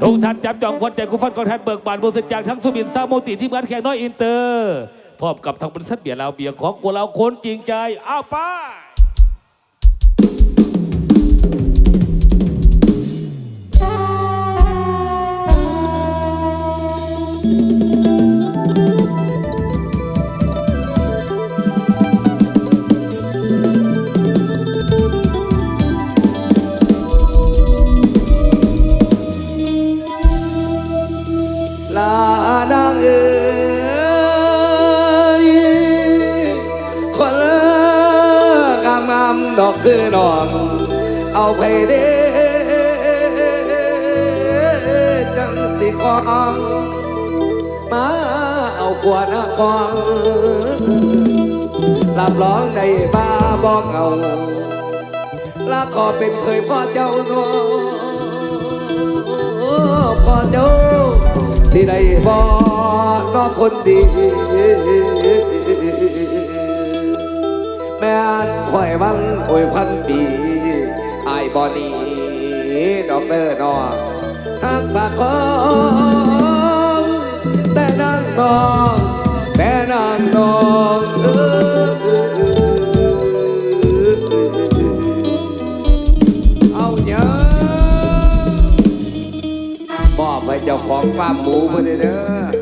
ทุกท่านจับจองคนใจกุฟันกองทัพเบิกบานบุษจากทั้งสุบินซาโมติที่เหมือนแข่งน้อยอินเตอร์พร้อมกับทางบริษัทเบียร์ลาวเบียร์ของกัวเราคนจริงใจอ้าวป้า ลานางเอ๋ยคนเลิกงามงามดอกคือนอง เอาไปเด้จังสิความมาเอากวานกองรับร้องในบ้าบองเอาลาขอเป็นเคยพ่อเจ้านโนพ่อเจ้า ที่ได้บ่ก็คนดี แม่นข่อยวันคอยพันดีไอ้บ่หนีดอกเตอร์นอทางปากของแต่นางนองแต่นางนองเออ ฟ้าหมูเพื่อนเด้อ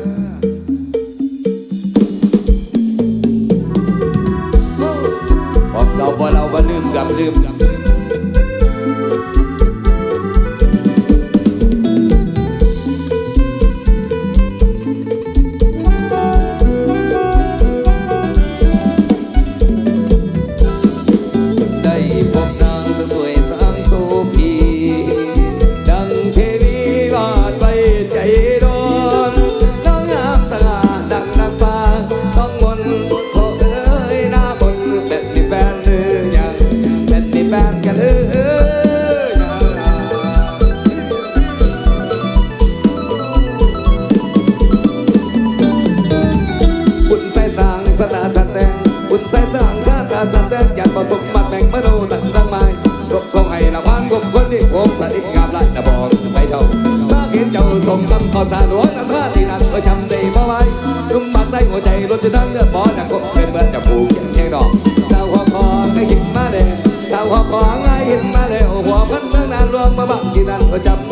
จับ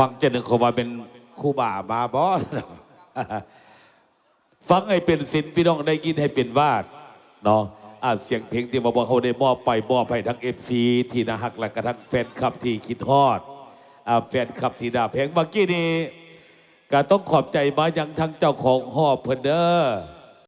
ฟังเจนึงเขาว่าเป็นครูบาบาบอสฟังให้เป็นศิลป์พี่น้องได้ยินให้เป็นวาดเนาะอาเสียงเพลงที่มาบอกเขาได้มอบไปมอบให้ทั้งเอฟซีที่นาฮักและก็ทั้งแฟนคลับที่คิดฮอดอาแฟนคลับที่ดาเพลงเมื่อกี้นี้ก็ต้องขอบใจมายังทั้งเจ้าของหอบเพิ่นเด้อ